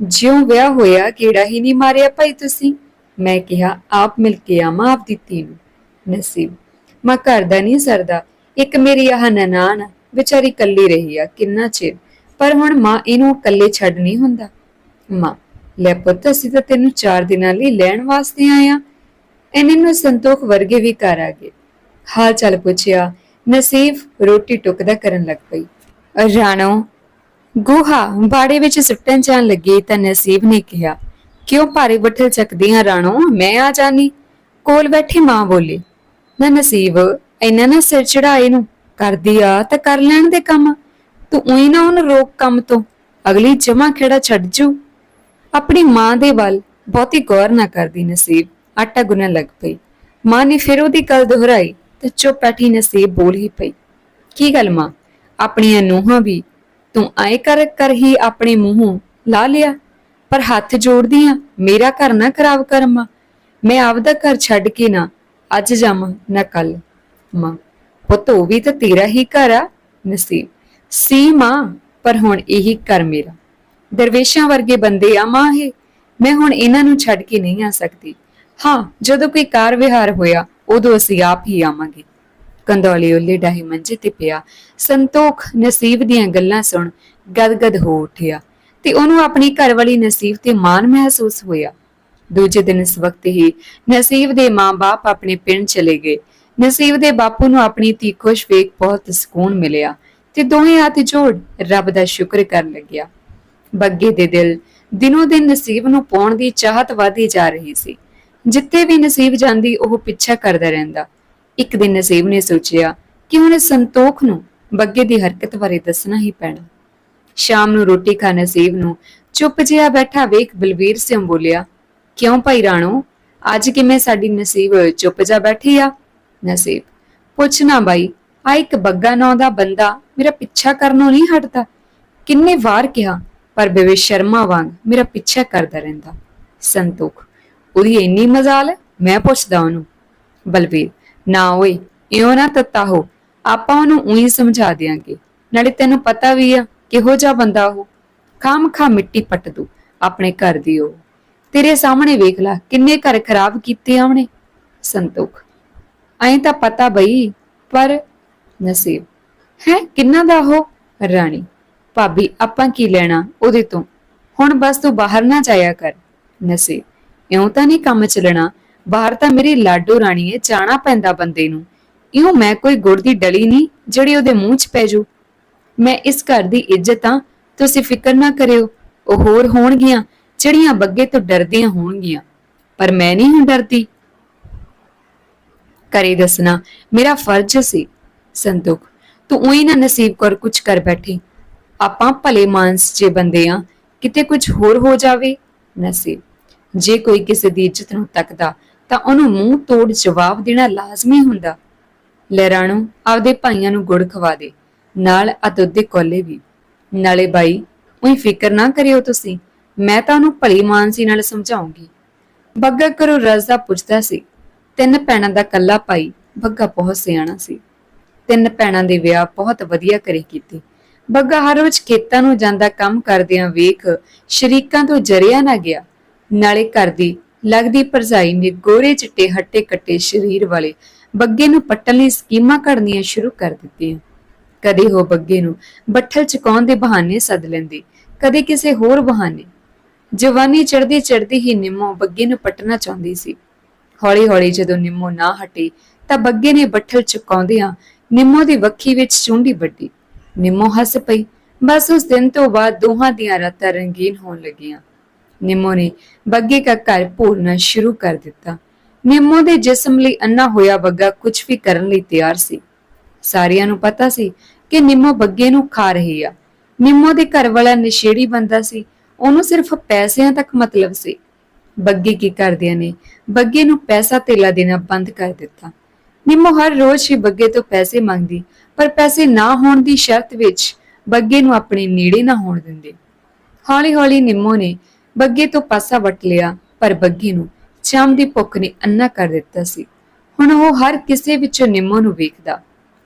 A: ਜਿਉਂ ਵਿਆਹ ਹੋਇਆ ਕਿਹੜਾ ਹੀ ਨਹੀਂ ਮਾਰਿਆ ਭਾਈ ਤੁਸੀਂ? ਮੈਂ ਕਿਹਾ ਆਪ ਮਿਲ ਕੇ ਆਵਾਂ ਆਪ ਦੀ ਨੂੰ। ਨਸੀਬ ਮਾਂ ਘਰ ਦਾ ਨਹੀਂ ਸਰਦਾ। ਇੱਕ ਮੇਰੀ ਆਹ ਨਨਾਣ ਆ, ਵਿਚਾਰੀ ਕੱਲੀ ਰਹੀ ਆ ਕਿੰਨਾ ਚਿਰ? ਪਰ ਹੁਣ ਮਾਂ ਇਹਨੂੰ ਇਕੱਲੇ ਛੱਡ ਨਹੀਂ ਹੁੰਦਾ। ਮਾਂ ਲੈ ਪੁੱਤ ਅਸੀਂ ਤਾਂ ਤੈਨੂੰ 4 ਦਿਨਾਂ ਲਈ ਲੈਣ ਵਾਸਤੇ ਆਇਆ ਇਹਨਾਂ ਨੂੰ ਸੰਤੋਖ ਵਰਗੇ ਵੀ ਘਰ ਆ ਗਏ। ਹਾਲ ਚਾਲ ਪੁੱਛਿਆ, ਨਸੀਬ ਰੋਟੀ ਟੁਕਦਾ ਕਰਨ ਲੱਗ ਪਈ। ਰਾਣੋ, ਗੋਹਾ ਬਾੜੇ ਵਿੱਚ ਸੁੱਟਣ ਜਾਣ ਲੱਗੀ ਤਾਂ ਨਸੀਬ ਨੇ ਕਿਹਾ, ਕਿਉਂ ਭਾਰੇ ਬੱਠਲ ਚੱਕਦੀ ਆ ਰਾਣੋ? ਮੈਂ ਆ ਜਾਨੀ। ਕੋਲ ਬੈਠੀ ਮਾਂ ਬੋਲੀ, ਨਾ ਨਸੀਬ ਇਹਨਾਂ ਨਾ ਸਿਰ ਚੜਾਏ ਨੂੰ ਕਰਦੀ ਆ ਤਾਂ ਕਰ ਲੈਣ ਦੇ ਕੰਮ। ਤੂੰ ਉਹੀ ਨਾ ਉਹਨੂੰ ਰੋਕ ਕੰਮ ਤੋਂ, ਅਗਲੀ ਜਮਾ ਖੇੜਾ ਛੱਡ ਜੂ। ਆਪਣੀ ਮਾਂ ਦੇ ਵੱਲ ਬਹੁਤੀ ਗੌਰ ਨਾ ਕਰਦੀ ਨਸੀਬ, ਆਟਾ ਗੁੰਨਣ ਲੱਗ ਪਈ। ਮਾਂ ਨੇ ਫਿਰ ਉਹਦੀ ਗੱਲ ਦੁਹਰਾਈ ਤੇ ਚੁੱਪ ਨਸੀਬ ਬੋਲ ਹੀ ਪਈ। ਕੀ ਗੱਲ ਮਾਂ? ਆਪਣੀਆਂ ਨੂੰਹਾਂ ਵੀ ਤੂੰ ਆਏ ਕਰ ਕਰ ਹੀ ਆਪਣੇ ਮੂੰਹੋਂ ਲਾ ਲਿਆ। ਪਰ ਹੱਥ ਜੋੜਦੀ ਆ ਮੇਰਾ ਘਰ ਨਾ ਖਰਾਬ ਕਰ ਮਾਂ। ਮੈਂ ਆਪਦਾ ਘਰ ਛੱਡ ਕੇ ਨਾ ਅੱਜ ਜਾਵਾਂ, ਨਾ ਕੱਲ ਮਾਂ, ਪੁੱਤ, ਉਹ ਵੀ ਤਾਂ ਤੇਰਾ ਹੀ ਘਰ ਆ, ਨਸੀਬ। ਸੀ ਮਾਂ, ਪਰ ਹੁਣ ਇਹੀ ਘਰ ਮੇਰਾ। ਦਰਵੇਸ਼ਾਂ ਵਰਗੇ ਬੰਦੇ ਆ ਮਾਂ ਇਹ। ਮੈਂ ਹੁਣ ਇਹਨਾਂ ਨੂੰ ਛੱਡ ਕੇ ਨਹੀਂ ਆ ਸਕਦੀ। ਹਾਂ, ਜਦੋਂ ਕੋਈ ਕਾਰ ਵਿਹਾਰ ਹੋਇਆ ਉਦੋਂ ਅਸੀਂ ਆਪ ਹੀ ਆਵਾਂਗੇ। ਕੰਦੋਲੀ ਉੱਲੇ ਡਾਹੀ ਮੰਜੇ ਤੇ ਪਿਆ। ਸੰਤੋਖ ਨਸੀਬ ਦੀਆਂ ਗੱਲਾਂ ਸੁਣ ਗਦਗਦ ਹੋ ਉੱਠਿਆ ਤੇ ਉਹਨੂੰ ਆਪਣੀ ਘਰਵਾਲੀ ਨਸੀਬ ਤੇ ਮਾਣ ਮਹਿਸੂਸ ਹੋਇਆ। ਦੂਜੇ ਦਿਨ ਇਸ ਵਕਤ ਹੀ ਨਸੀਬ ਦੇ ਮਾਂ-ਬਾਪ ਆਪਣੇ ਪਿੰਡ ਚਲੇ ਗਏ। ਨਸੀਬ ਦੇ ਬਾਪੂ ਨੂੰ ਆਪਣੀ ਧੀ ਖੁਸ਼ ਵੇਖ ਬਹੁਤ ਸਕੂਨ ਮਿਲਿਆ ਤੇ ਦੋਹੇ ਹੱਥ ਜੋੜ ਰੱਬ ਦਾ ਸ਼ੁਕਰ ਕਰਨ ਲੱਗਿਆ। ਬੱਗੇ ਦੇ ਦਿਲ ਦਿਨੋ ਦਿਨ ਨਸੀਬ ਨੂੰ ਪਾਉਣ ਦੀ ਚਾਹਤ ਵਧਦੀ ਜਾ ਰਹੀ ਸੀ। ਜਿੱਥੇ ਵੀ ਨਸੀਬ ਜਾਂਦੀ, ਉਹ ਪਿੱਛਾ ਕਰਦਾ ਰਹਿੰਦਾ। ਇੱਕ ਦਿਨ ਨਸੀਬ ਨੇ ਸੋਚਿਆ ਕਿ ਹੁਣ ਸੰਤੋਖ ਨੂੰ ਬੱਗੇ ਦੀ ਹਰਕਤ ਬਾਰੇ ਦੱਸਣਾ ਹੀ ਪੈਣਾ। ਸ਼ਾਮ ਨੂੰ ਰੋਟੀ ਖਾ ਨਸੀਬ ਨੂੰ ਚੁੱਪ ਜਿਹਾ ਬੈਠਾ ਵੇਖ ਬਲਵੀਰ ਸਿੰਘ ਬੋਲਿਆ, ਕਿਉਂ ਭਾਈ ਰਾਣੋ? ਅੱਜ ਕਿਵੇਂ ਸਾਡੀ ਨਸੀਬ ਚੁੱਪ ਜਾ ਬੈਠੀ ਆ? ਨਸੀਬ ਪੁੱਛਣਾ ਬਾਈ ਆ ਇੱਕ ਬੱਗਾ ਨਾਂ ਦਾ ਬੰਦਾ ਮੇਰਾ ਪਿੱਛਾ ਕਰਨੋਂ ਨਹੀਂ ਹਟਦਾ। ਕਿੰਨੇ ਵਾਰ ਕਿਹਾ, ਪਰ ਬੇਵੇ ਸ਼ਰਮਾ ਵਾਂਗ ਮੇਰਾ ਪਿੱਛਾ ਕਰਦਾ ਰਹਿੰਦਾ। ਸੰਤੋਖ ਉਹਦੀ ਇੰਨੀ ਮਜ਼ਾਲ ਮੈਂ ਪੁੱਛਦਾ ਉਹਨੂੰ। ਬਲਵੀਰ, ਨਾ ਓਏ, ਇਉਂ ਨਾ ਤੱਤਾ ਹੋ। ਆਪਾਂ ਉਹਨੂੰ ਉਹੀ ਸਮਝਾ ਦਿਆਂਗੇ। ਨਾਲੇ ਤੈਨੂੰ ਪਤਾ ਵੀ ਆ, ਕਿਹੋ ਜਿਹਾ ਬੰਦਾ ਉਹ। ਖਾਮ ਖਾ ਮਿੱਟੀ ਪੱਟ ਦੂ ਆਪਣੇ ਘਰ ਦੀ ਉਹ। ਤੇਰੇ ਸਾਹਮਣੇ ਵੇਖ ਲੈ, ਕਿੰਨੇ ਘਰ ਖਰਾਬ ਕੀਤੇ ਆ ਉਹਨੇ। ਸੰਤੋਖ। ਐਂ ਤਾਂ ਪਤਾ ਬਈ, ਪਰ ਨਸੀਬ। ਹੈ, ਕਿੰਨਾ ਦਾ ਉਹ? ਰਾਣੀ। ਭਾਬੀ, ਆਪਾਂ ਕੀ ਲੈਣਾ ਉਹਦੇ ਤੋਂ? ਹੁਣ ਬਸ ਤੂੰ ਬਾਹਰ ਨਾ ਜਾਇਆ ਕਰ। ਨਸੀਬ। ਇਉਂ ਤਾਂ ਨਹੀਂ ਕੰਮ ਚੱਲਣਾ? ਬਾਹਰ ਤਾਂ ਮੇਰੀ ਲਾਡੋ ਰਾਣੀ ਏ ਜਾਣਾ ਪੈਂਦਾ ਬੰਦੇ ਨੂੰ। ਇਉਂ ਮੈਂ ਕੋਈ ਗੁੜ ਦੀ ਡਲੀ ਨਹੀਂ, ਜਿਹੜੀ ਉਹਦੇ ਮੂੰਹ 'ਚ ਪੈ ਜੂ ਮੈਂ ਇਸ ਘਰ ਦੀ ਇੱਜ਼ਤ ਆ ਤੁਸੀਂ ਫਿਕਰ ਨਾ ਕਰਿਓ। ਉਹ ਹੋਰ ਹੋਣਗੀਆਂ, ਜਿਹੜੀਆਂ ਬੱਗੇ ਤੋਂ ਡਰਦੀਆਂ ਹੋਣਗੀਆਂ। ਪਰ ਮੈਂ ਨਹੀਂ ਹੁਣ ਡਰਦੀ। ਕਰੇ ਦੱਸਣਾ, ਮੇਰਾ ਫਰਜ਼ ਸੀ। ਸੰਤੋਖ ਤੂੰ ਉਹੀ ਨਾ ਨਸੀਬ ਕਰ ਕੁਝ ਕਰ ਬੈਠੀ। ਆਪਾਂ ਭਲੇ ਮਾਨਸ ਜੇ ਬੰਦੇ ਆ ਕਿਤੇ ਕੁਝ ਹੋਰ ਹੋ ਜਾਵੇ, ਨਸੀਬ। ਜੇ ਕੋਈ ਕਿਸੇ ਦੀ ਇੱਜ਼ਤ ਨੂੰ ਤੱਕਦਾ, ਤਾਂ ਉਹਨੂੰ ਮੂੰਹ ਤੋੜ ਜਵਾਬ ਦੇਣਾ ਲਾਜ਼ਮੀ ਹੁੰਦਾ। ਲੈ ਰਾਣੋ, ਆਪਦੇ ਭਾਈਆਂ ਨੂੰ ਗੁੜ ਖਵਾ ਦੇ, ਨਾਲ ਆ ਦੇ ਕੋਲੇ ਵੀ। ਨਾਲੇ ਬਾਈ, ਉਹੀ ਫਿਕਰ ਨਾ ਕਰਿਓ ਤੁਸੀਂ, ਮੈਂ ਤਾਂ ਉਹਨੂੰ ਭਲੀ ਮਾਨਸੀ ਨਾਲ ਸਮਝਾਉਂਗੀ। ਬੱਗਾ ਕਰੋ ਰਜ਼ਦਾ ਪੁੱਛਦਾ ਸੀ। ਤਿੰਨ ਭੈਣਾਂ ਦਾ ਕੱਲਾ ਭਾਈ, ਬੱਗਾ ਬਹੁਤ ਸਿਆਣਾ ਸੀ। ਤਿੰਨ ਭੈਣਾਂ ਦੇ ਵਿਆਹ ਬਹੁਤ ਵਧੀਆ ਕਰੇ ਕੀਤੇ। ਬੱਗਾ ਹਰ ਰੋਜ਼ ਖੇਤਾਂ ਨੂੰ ਜਾਂਦਾ ਕੰਮ ਕਰਦਿਆਂ ਵੇਖ ਸ਼ਰੀਕਾਂ ਤੋਂ ਜਰਿਆ ਨਾ ਗਿਆ। ਨਾਲੇ ਘਰ ਦੀ ਲੱਗਦੀ ਭਰਜਾਈ ਨੇ ਗੋਰੇ ਚਿੱਟੇ ਹੱਟੇ ਕੱਟੇ ਸਰੀਰ ਵਾਲੇ ਬੱਗੇ ਨੂੰ ਪੱਟਣ ਲਈ ਸਕੀਮਾਂ ਘੜਨੀਆਂ ਸ਼ੁਰੂ ਕਰ ਦਿੱਤੀਆਂ। ਕਦੇ ਉਹ ਬੱਗੇ ਨੂੰ ਬੱਠਲ ਚਕਾਉਣ ਦੇ ਬਹਾਨੇ ਸੱਦ ਲੈਂਦੀ, ਕਦੇ ਕਿਸੇ ਹੋਰ ਬਹਾਨੇ। ਜਵਾਨੀ ਚੜਦੀ ਚੜਦੀ ਹੀ ਨਿੰਮੋ ਬੱਗੇ ਨੂੰ ਪੱਟਣਾ ਚਾਹੁੰਦੀ ਸੀ। ਹੌਲੀ ਹੌਲੀ ਜਦੋਂ ਨਿੰਮੋ ਨਾ ਹਟੀ ਤਾਂ ਬੱਗੇ ਨੇ ਬੱਠਲ ਚੁਕਾਉਂਦਿਆਂ ਨਿੰਮੋ ਦੀ ਵੱਖੀ ਵਿੱਚ ਚੁੰਡੀ ਵੱਡੀ ਨਿੰਮੋ ਹੱਸ ਪਈ, ਬਸ ਉਸ ਦਿਨ ਤੋਂ ਬਾਅਦ ਦੋਹਾਂ ਦੀਆਂ ਰਾਤਾਂ ਰੰਗੀਨ ਹੋਣ ਲੱਗੀਆਂ। ਨਿੰਮੋ ਨੇ ਬੱਗੇ ਦਾ ਘਰ ਭੋਲਣਾ ਸ਼ੁਰੂ ਕਰ ਦਿੱਤਾ। ਨਿੰਮੋ ਦੇ ਜਿਸਮ ਲਈ ਅੰਨਾ ਹੋਇਆ ਬੱਗਾ ਕੁਝ ਵੀ ਕਰਨ ਲਈ ਤਿਆਰ ਸੀ। ਸਾਰਿਆਂ ਨੂੰ ਪਤਾ ਸੀ ਕਿ ਨਿੰਮੋ ਬੱਗੇ ਨੂੰ ਖਾ ਰਹੀ ਆ। ਨਿੰਮੋ ਦੇ ਘਰ ਵਾਲਾ ਨਸ਼ੇੜੀ ਬੰਦਾ ਸੀ। ਉਹਨੂੰ ਸਿਰਫ ਪੈਸਿਆਂ ਤੱਕ ਮਤਲਬ ਸੀ। ਬੱਗੇ ਕੀ ਕਰਦਿਆਂ ਨੇ ਬੱਗੇ ਨੂੰ ਪੈਸਾ ਧੇਲਾ ਦੇਣਾ ਬੰਦ ਕਰ ਦਿੱਤਾ। ਨਿੰਮੋ ਹਰ ਰੋਜ਼ ਹੀ ਬੱਗੇ ਤੋਂ ਪੈਸੇ ਮੰਗਦੀ, ਪਰ ਪੈਸੇ ਨਾ ਹੋਣ ਦੀ ਸ਼ਰਤ ਵਿੱਚ ਬੱਗੇ ਨੂੰ ਆਪਣੇ ਨੇੜੇ ਨਾ ਹੋਣ ਦਿੰਦੇ। ਹੌਲੀ ਹੌਲੀ ਨਿੰਮੋ ਨੇ ਬੱਗੇ ਤੋਂ ਪਾਸਾ ਵਟ ਲਿਆ, ਪਰ ਬੱਗੇ ਨੂੰ ਚਾਮ ਦੀ ਭੁੱਖ ਨੇ ਅੰਨਾ ਕਰ ਦਿੱਤਾ ਸੀ। ਹੁਣ ਉਹ ਹਰ ਕਿਸੇ ਵਿੱਚੋਂ ਨਿੰਮੋ ਨੂੰ ਵੇਖਦਾ।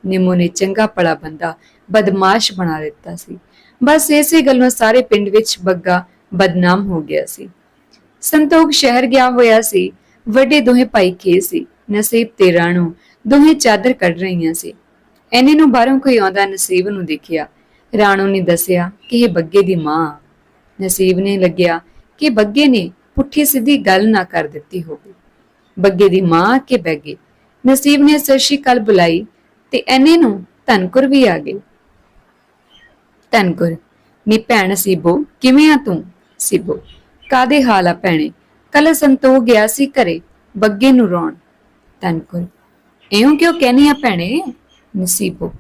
A: ਨਿੰਮੋ ਨੇ ਚੰਗਾ ਭਲਾ ਬੰਦਾ ਬਦਮਾਸ਼ ਬਣਾ ਦਿੱਤਾ ਸੀ। ਬਸ ਇਸੇ ਗੱਲੋਂ ਸਾਰੇ ਪਿੰਡ ਵਿੱਚ ਬੱਗਾ ਬਦਨਾਮ ਹੋ ਗਿਆ ਸੀ। ਸੰਤੋਖ ਸ਼ਹਿਰ ਗਿਆ ਹੋਇਆ ਸੀ। ਵੱਡੇ ਦੋਹੇ ਭਾਈ ਕੇ ਸੀ। ਨਸੀਬ ਤੇ ਰਾਣੋ ਦੋਹੇ ਚਾਦਰ ਕੱਢ ਰਹੀਆਂ ਸੀ। ਐਨੇ ਨੂੰ ਬਾਹਰੋਂ ਕੋਈ ਆਉਂਦਾ ਨਸੀਬ ਨੂੰ ਦੇਖਿਆ। ਰਾਣੋ ਨੇ ਦੱਸਿਆ ਕਿ ਇਹ ਬੱਗੇ ਦੀ ਮਾਂ ਨਸੀਬ ਨੇ ਲੱਗਿਆ ਕਿ ਬੱਗੇ ਨੇ ਪੁੱਠੀ ਸਿੱਧੀ ਗੱਲ ਨਾ ਕਰ ਦਿੱਤੀ ਹੋਵੇ। ਬੱਗੇ ਦੀ ਮਾਂ ਕਿ ਬੈਗੇ। ਨਸੀਬ ਨੇ ਸਰਸ਼ੀ ਕਲ ਬੁਲਾਈ ਤੇ ਐਨੇ ਨੂੰ ਧਨਕੁਰ ਵੀ ਆ ਗਏ। ਧਨਕੁਰ। ਨੀ ਭੈਣ ਸੀਬੋ, ਕਿਵੇਂ ਆ ਤੂੰ? ਸੀਬੋ। ਕਾਦੇ ਹਾਲ ਆ ਭੈਣੇ? ਕੱਲ ਸੰਤੋ ਗਿਆ ਸੀ ਘਰੇ, ਬੱਗੇ ਨੂੰ ਰੋਣ। ਧਨਕੁਰ। ਇਉਂ ਕਿਉਂ ਕਹਿਨੀ ਆ ਭੈਣੇ? ਨਸੀਬੋ।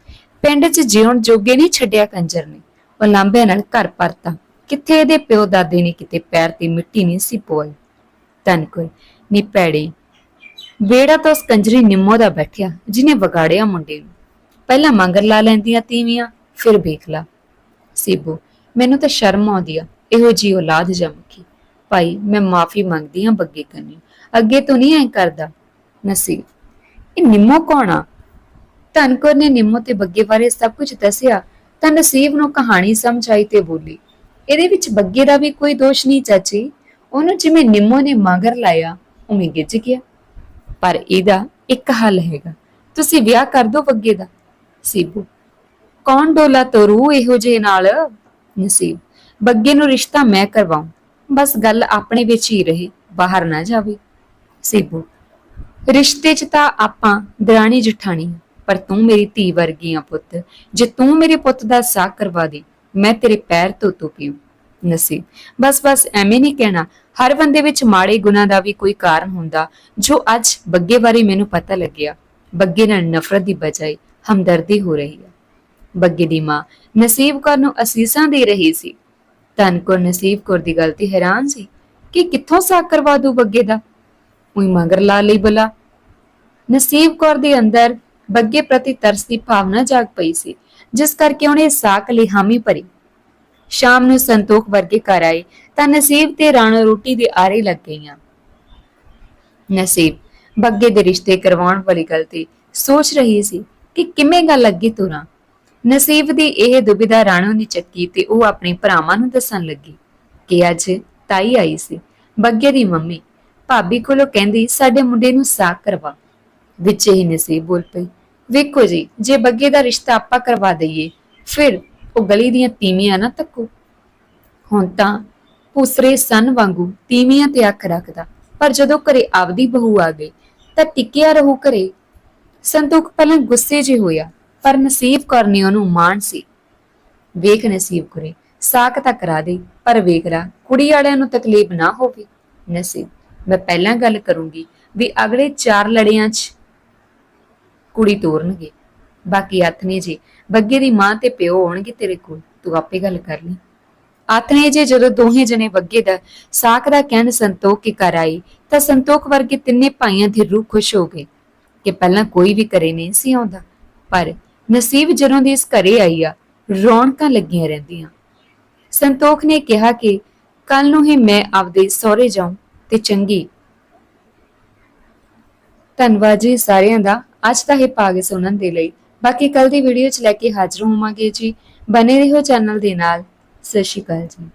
A: ਪਿੰਡ 'ਚ ਜਿਉਣ ਜੋਗੇ ਨਹੀਂ ਛੱਡਿਆ ਕੰਜਰ ਨੇ। ਉਹ ਲਾਂਬਿਆਂ ਨਾਲ ਘਰ ਪਰਤਾ। ਕਿੱਥੇ ਇਹਦੇ ਪਿਓ ਦਾਦੇ ਨੇ ਕਿਤੇ ਪੈਰ ਤੇ ਮਿੱਟੀ ਨਹੀਂ ਸੀ ਪੋਈ ਧਨਕੁਰ ਨੀ ਭੈੜੇ ਵੇੜਾ ਤਾਂ ਉਸ ਕੰਜਰੀ ਨਿੰਮੋ ਦਾ ਬੈਠਿਆ, ਜਿਹਨੇ ਵਿਗਾੜਿਆ ਮੁੰਡੇ ਨੂੰ। ਪਹਿਲਾਂ ਮੰਗਰ ਲਾ ਲੈਂਦੀਆਂ ਤੀਵੀਆਂ, ਫਿਰ ਵੇਖ ਲਾ। ਸੀਬੂ, ਮੈਨੂੰ ਤਾਂ ਸ਼ਰਮ ਆਉਂਦੀ ਆ, ਇਹੋ ਜੀ ਔਲਾਦ ਜੰਮਕੀ ਭਾਈ, ਮੈਂ ਮਾਫੀ ਮੰਗਦੀ ਹਾਂ ਬੱਗੇ ਕੰਨੀ ਅੱਗੇ ਤੋਂ ਨਹੀਂ ਐ ਕਰਦਾ। ਨਸੀਬ, ਇਹ ਨਿੰਮੋ ਕੌਣ ਆ? ਧਨਕੌਰ ਨੇ ਨਿੰਮੋ ਤੇ ਬੱਗੇ ਬਾਰੇ ਸਭ ਕੁਝ ਦੱਸਿਆ, ਤਾਂ ਨਸੀਬ ਨੂੰ ਕਹਾਣੀ ਸਮਝ ਆਈ ਤੇ ਬੋਲੀ ਇਹਦੇ ਵਿੱਚ ਬੱਗੇ ਦਾ ਵੀ ਕੋਈ ਦੋਸ਼ ਨਹੀਂ ਚਾਚੀ। ਉਹਨੂੰ ਜਿਵੇਂ ਨਿੰਮੋ ਨੇ ਮਗਰ ਲਾਇਆ, ਉਵੇਂ ਗਿੱਜ ਗਿਆ। ਪਰ ਇਹਦਾ ਇੱਕ ਹੱਲ ਹੈਗਾ। ਤੁਸੀਂ ਵਿਆਹ ਕਰ ਦਿਓ ਬੱਗੇ ਦਾ, ਸੀਬੂ। ਕੌਣ ਡੋਲਾ ਤੋਰੂ ਇਹੋ ਜਿਹੇ ਨਾਲ? ਨਸੀਬ। ਬੱਗੇ ਨੂੰ ਰਿਸ਼ਤਾ ਮੈਂ ਕਰਵਾਉਂ। ਬਸ ਗੱਲ ਆਪਣੇ ਵਿੱਚ ਹੀ ਰਹੇ, ਬਾਹਰ ਨਾ ਜਾਵੇ। ਸੀਬੂ। ਰਿਸ਼ਤੇ 'ਚ ਤਾਂ ਆਪਾਂ ਦਰਾਣੀ ਜਠਾਣੀ ਪਰ ਤੂੰ ਮੇਰੀ ਧੀ ਵਰਗੀ ਆ ਪੁੱਤ। ਜੇ ਤੂੰ ਮੇਰੇ ਪੁੱਤ ਦਾ ਸਾਹ ਕਰਵਾ ਦੇ ਮੈਂ ਤੇਰੇ ਪੈਰ ਤੋਂ ਤੋ ਪੀਉ ਨਸੀਬ। ਬਸ ਬਸ ਐਵੇਂ ਨਹੀਂ ਕਹਿਣਾ। ਹਰ ਬੰਦੇ ਵਿੱਚ ਮਾੜੇ ਗੁਨਾਂ ਦਾ ਵੀ ਕੋਈ ਕਾਰਨ ਹੁੰਦਾ, ਜੋ ਅੱਜ ਬੱਗੇ ਬਾਰੇ ਮੈਨੂੰ ਪਤਾ ਲੱਗਿਆ। ਬੱਗੇ ਨਾਲ ਨਫ਼ਰਤ ਦੀ ਬਜਾਏ ਹਮਦਰਦੀ ਹੋ ਰਹੀ ਹੈ। ਬੱਗੇ ਦੀ ਮਾਂ ਨਸੀਬ ਕੌਰ ਨੂੰ ਅਸੀਸਾਂ ਦੇ ਰਹੀ ਸੀ। ਧਨ ਕੌਰ ਨਸੀਬ ਕੌਰ ਦੀ ਗੱਲ ਤੇ ਹੈਰਾਨ ਸੀ ਕਿ ਕਿੱਥੋਂ ਸਾਕ ਕਰਵਾ ਦੂ ਬੱਗੇ ਦਾ? ਉਹੀ ਮਗਰ ਲਾ ਲਈ ਬਲਾ। ਨਸੀਬ ਕੌਰ ਦੇ ਅੰਦਰ ਬੱਗੇ ਪ੍ਰਤੀ ਤਰਸ ਦੀ ਭਾਵਨਾ ਜਾਗ ਪਈ ਸੀ। ਜਿਸ ਕਰਕੇ ਉਹਨੇ ਸਾਕ ਲਈ ਹਾਮੀ ਭਰੀ। ਸ਼ਾਮ ਨੂੰ ਸੰਤੋਖ ਵਰਗੇ ਘਰ ਆਏ ਤਾਂ ਨਸੀਬ ਤੇ ਰਾਣੋ ਰੋਟੀ ਦੇ ਆਰੇ ਲੱਗ ਗਈਆਂ। ਨਸੀਬ, ਬੱਗੇ ਦੇ ਰਿਸ਼ਤੇ ਕਰਵਾਉਣ ਵਾਲੀ ਗੱਲ ਤੇ ਸੋਚ ਰਹੀ ਸੀ ਕਿ ਕਿਵੇਂ ਗੱਲ ਅੱਗੇ ਤੁਰਾਂ। ਨਸੀਬ ਦੀ ਇਹ ਦੁਬਿਧਾ ਰਾਣੋ ਨੇ ਚੱਕੀ ਤੇ ਉਹ ਆਪਣੇ ਭਰਾਵਾਂ ਨੂੰ ਦੱਸਣ ਲੱਗੀ ਕਿ ਅੱਜ ਤਾਈ ਆਈ ਸੀ, ਬੱਗੇ ਦੀ ਮੰਮੀ। ਭਾਬੀ ਕੋਲੋਂ ਕਹਿੰਦੀ, ਸਾਡੇ ਮੁੰਡੇ ਨੂੰ ਸਾਕ ਕਰਵਾ। ਵਿੱਚ ਹੀ ਨਸੀਬ ਬੋਲ ਪਈ ਵੇਖੋ ਜੀ, ਜੇ ਬੱਗੇ ਦਾ ਰਿਸ਼ਤਾ ਆਪਾਂ ਕਰਵਾ ਦਈਏ, ਫਿਰ ਉਹ ਗਲੀ ਦੀਆਂ ਤੀਵੀਆਂ ਨਾ ਤੱਕੋ। ਹੁਣ ਤਾਂ ਉਸਰੇ ਸਨ ਵਾਂਗੂ ਤੀਵੀਆਂ ਤੇ ਅੱਖ ਰੱਖਦਾ। ਪਰ ਜਦੋਂ ਘਰੇ ਆਪਦੀ ਬਹੂ ਆ ਗਈ, ਤਾਂ ਟਿਕਿਆ ਰਹੂ ਘਰੇ। ਸੰਤੋਖ ਪਹਿਲਾਂ ਗੁੱਸੇ 'ਚ ਹੋਇਆ, ਪਰ ਨਸੀਬ ਕੌਰ ਨੇ ਉਹਨੂੰ ਮਾਣ ਸੀ। ਵੇਖ ਨਸੀਬ ਕਰੇ, ਸਾਕ ਤਾਂ ਕਰਾ ਦੇ, ਪਰ ਵੇਖ ਰਾ, ਕੁੜੀ ਵਾਲਿਆਂ ਨੂੰ ਤਕਲੀਫ ਨਾ ਹੋਵੇ। ਨਸੀਬ, ਮੈਂ ਪਹਿਲਾਂ ਗੱਲ ਕਰੂੰਗੀ ਵੀ ਅਗਲੇ ਚਾਰ ਲੜਿਆਂ 'ਚ ਕੁੜੀ ਤੋਰਨਗੇ। ਬਾਕੀ ਆਥਨੇ ਜੀ, ਬੱਗੇ ਦੀ ਮਾਂ ਤੇ ਪਿਓ ਆਉਣਗੇ ਤੇਰੇ ਕੋਲ, ਤੂੰ ਆਪੇ ਗੱਲ ਕਰ ਲਈ। ਆਥਨੇ ਜੇ ਜਦੋਂ ਦੋਹੇ ਜਣੇ ਬੱਗੇ ਦਾ ਸਾਕ ਦਾ ਕਹਿਣ ਸੰਤੋਖ ਕੇ ਘਰ ਆਈ ਤਾਂ ਸੰਤੋਖ ਵਰਗੇ ਤਿੰਨੇ ਭਾਈਆਂ ਦੀ ਰੂਹ ਖੁਸ਼ ਹੋ ਗਈ ਕਿ ਪਹਿਲਾਂ ਕੋਈ ਵੀ ਘਰੇ ਨਹੀਂ ਸੀ ਆਉਂਦਾ। ਪਰ ਨਸੀਬ ਜਦੋਂ ਦੀ ਇਸ ਘਰੇ ਆਈ ਆ, ਰੌਣਕਾਂ ਲੱਗੀਆਂ ਰਹਿੰਦੀਆਂ। ਸੰਤੋਖ ਨੇ ਕਿਹਾ ਕਿ ਕੱਲ ਨੂੰ ਹੀ ਮੈਂ ਆਪਦੇ ਸਹੁਰੇ ਜਾਉਂ ਤੇ ਚੰਗੀ। ਧੰਨਵਾਦ ਜੀ ਸਾਰਿਆਂ ਦਾ ਅੱਜ ਦਾ ਇਹ ਭਾਗ ਸੁਣਨ ਦੇ ਲਈ। ਬਾਕੀ ਕੱਲ ਦੀ ਵੀਡੀਓ ਚ ਲੈ ਕੇ ਹਾਜ਼ਰ ਹੋਵਾਂਗੇ ਜੀ। ਬਨੇ ਰਹੋ ਚੈਨਲ ਦੇ ਨਾਲ। ਸਤਿ ਸ਼੍ਰੀ ਅਕਾਲ ਜੀ।